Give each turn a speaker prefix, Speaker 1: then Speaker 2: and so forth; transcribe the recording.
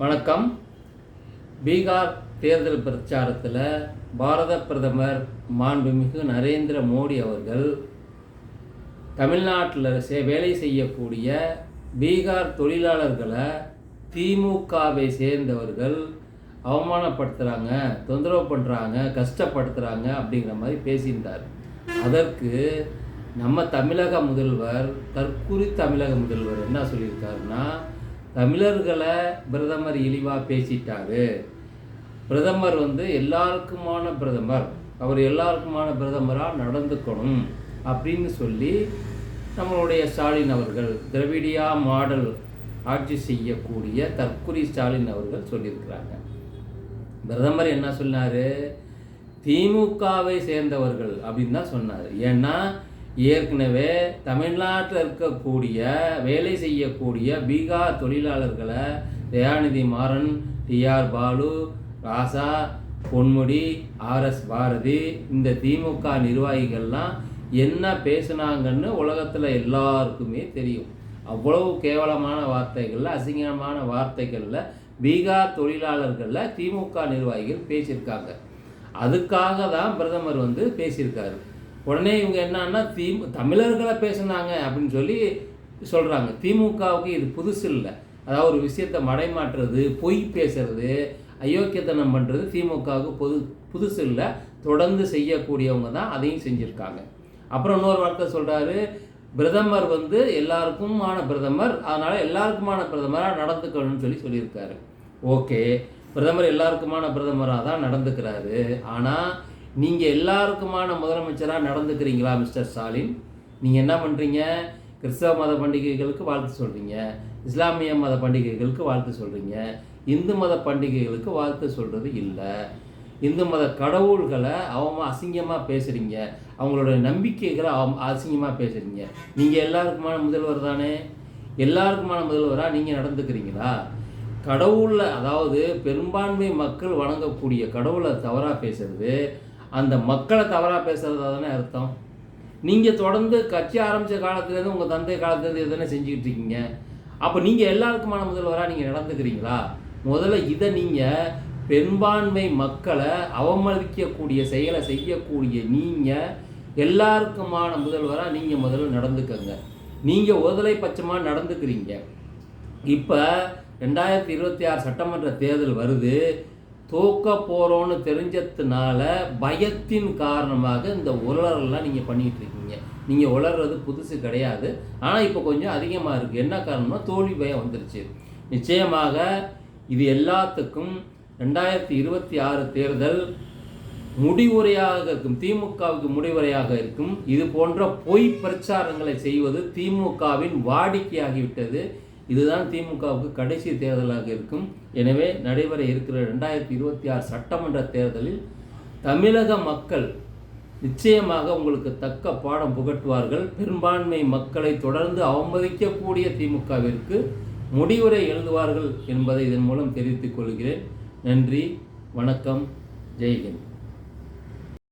Speaker 1: வணக்கம். பீகார் தேர்தல் பிரச்சாரத்தில் பாரத பிரதமர் மாண்புமிகு நரேந்திர மோடி அவர்கள் தமிழ்நாட்டில் வேலை செய்யக்கூடிய பீகார் தொழிலாளர்களை திமுகவை சேர்ந்தவர்கள் அவமானப்படுத்துகிறாங்க தொந்தரவு பண்ணுறாங்க கஷ்டப்படுத்துகிறாங்க அப்படிங்கிற மாதிரி பேசியிருந்தார். அதற்கு நம்ம தமிழக முதல்வர் தற்குறி தமிழக முதல்வர் என்ன சொல்லியிருக்காருன்னா தமிழர்களை பிரதமர் இழிவாக பேசிட்டாரு. பிரதமர் வந்து எல்லாருக்குமான பிரதமர். அவர் எல்லாருக்குமான பிரதமராக நடந்துக்கணும் அப்படின்னு சொல்லி நம்மளுடைய ஸ்டாலின் அவர்கள் திரவிடியா மாடல் ஆட்சி செய்யக்கூடிய தற்குறி ஸ்டாலின் அவர்கள் சொல்லியிருக்கிறாங்க. பிரதமர் என்ன சொன்னார்? திமுகவை சேர்ந்தவர்கள் அப்படின்னு தான் சொன்னார். ஏன்னா ஏற்கனவே தமிழ்நாட்டில் இருக்கக்கூடிய வேலை செய்யக்கூடிய பீகார் தொழிலாளர்களை தயாநிதி மாறன் டிஆர் பாலு ராசா பொன்முடி ஆர்எஸ் பாரதி இந்த திமுக நிர்வாகிகள்லாம் என்ன பேசுனாங்கன்னு உலகத்தில் எல்லாருக்குமே தெரியும். அவ்வளவு கேவலமான வார்த்தைகளில் அசிங்கமான வார்த்தைகளில் பீகார் தொழிலாளர்களில் திமுக நிர்வாகிகள் பேசியிருக்காங்க. அதுக்காக தான் பிரதமர் வந்து பேசியிருக்காரு. உடனே இவங்க என்னன்னா திமு தமிழர்களை பேசுனாங்க அப்படின்னு சொல்லி சொல்கிறாங்க திமுகவுக்கு இது புதுசு இல்லை. அதாவது ஒரு விஷயத்தை மடைமாற்றுறது பொய் பேசுறது அயோக்கியத்தனம் பண்ணுறது திமுகவுக்கு பொது புதுசு இல்லை. தொடர்ந்து செய்யக்கூடியவங்க தான் அதையும் செஞ்சுருக்காங்க. அப்புறம் இன்னொரு வார்த்தை சொல்கிறாரு பிரதமர் வந்து எல்லாருக்குமான பிரதமர் அதனால் எல்லாருக்குமான பிரதமராக நடந்துக்கணும்னு சொல்லி சொல்லியிருக்காரு. ஓகே பிரதமர் எல்லாருக்குமான பிரதமராக தான் நடந்துக்கிறாரு. ஆனால் நீங்கள் எல்லாருக்குமான முதலமைச்சராக நடந்துக்கிறீங்களா மிஸ்டர் ஸ்டாலின்? நீங்கள் என்ன பண்ணுறீங்க கிறிஸ்தவ மத பண்டிகைகளுக்கு வாழ்த்து சொல்கிறீங்க இஸ்லாமிய மத பண்டிகைகளுக்கு வாழ்த்து சொல்கிறீங்க இந்து மத பண்டிகைகளுக்கு வாழ்த்து சொல்கிறது இல்லை. இந்து மத கடவுள்களை அவமா அசிங்கமாக பேசுகிறீங்க அவங்களோட நம்பிக்கைகளை அவ அசிங்கமாக பேசுகிறீங்க நீங்கள் எல்லாருக்குமான முதல்வர் தானே? எல்லாருக்குமான முதல்வராக நீங்கள் நடந்துக்கிறீங்களா? கடவுளில் அதாவது பெரும்பான்மை மக்கள் வணங்கக்கூடிய கடவுளை தவறாக பேசுறது அந்த மக்களை தவறாக பேசுகிறதா தானே அர்த்தம்? நீங்கள் தொடர்ந்து கட்சி ஆரம்பித்த காலத்துலேருந்து உங்கள் தந்தை காலத்துலேருந்து எதுனா செஞ்சுக்கிட்டு இருக்கீங்க. அப்போ நீங்கள் எல்லாருக்குமான முதல்வராக நீங்கள் நடந்துக்கிறீங்களா? முதல்ல இதை நீங்கள் பெரும்பான்மை மக்களை அவமதிக்கக்கூடிய செயலை செய்யக்கூடிய நீங்கள் எல்லாருக்குமான முதல்வராக நீங்கள் முதல்ல நடந்துக்கங்க. நீங்கள் ஒதலை பட்சமாக நடந்துக்கிறீங்க. இப்போ ரெண்டாயிரத்தி இருபத்தி ஆறு சட்டமன்ற தேர்தல் வருது. தோக்க போகிறோன்னு தெரிஞ்சதுனால பயத்தின் காரணமாக இந்த உலரெல்லாம் நீங்கள் பண்ணிகிட்டு இருக்கீங்க நீங்கள் உலர்றது புதுசு கிடையாது. ஆனால் இப்போ கொஞ்சம் அதிகமாக இருக்குது என்ன காரணம்னா தோல்வி பயம் வந்துருச்சு. நிச்சயமாக இது எல்லாத்துக்கும் ரெண்டாயிரத்தி இருபத்தி ஆறு தேர்தல் முடிவுரையாக இருக்கும். திமுகவுக்கு முடிவுரையாக இருக்கும். இது போன்ற பொய் பிரச்சாரங்களை செய்வது திமுகவின் வாடிக்கையாகிவிட்டது. இதுதான் திமுகவுக்கு கடைசி தேர்தலாக இருக்கும். எனவே நடைபெற இருக்கிற ரெண்டாயிரத்தி இருபத்தி ஆறு சட்டமன்ற தேர்தலில் தமிழக மக்கள் நிச்சயமாக உங்களுக்கு தக்க பாடம் புகட்டுவார்கள். பெரும்பான்மை மக்களை தொடர்ந்து அவமதிக்கக்கூடிய திமுகவிற்கு முடிவுரை எழுதுவார்கள் என்பதை இதன் மூலம் தெரிவித்துக் கொள்கிறேன். நன்றி வணக்கம் ஜெய்ஹிந்த்.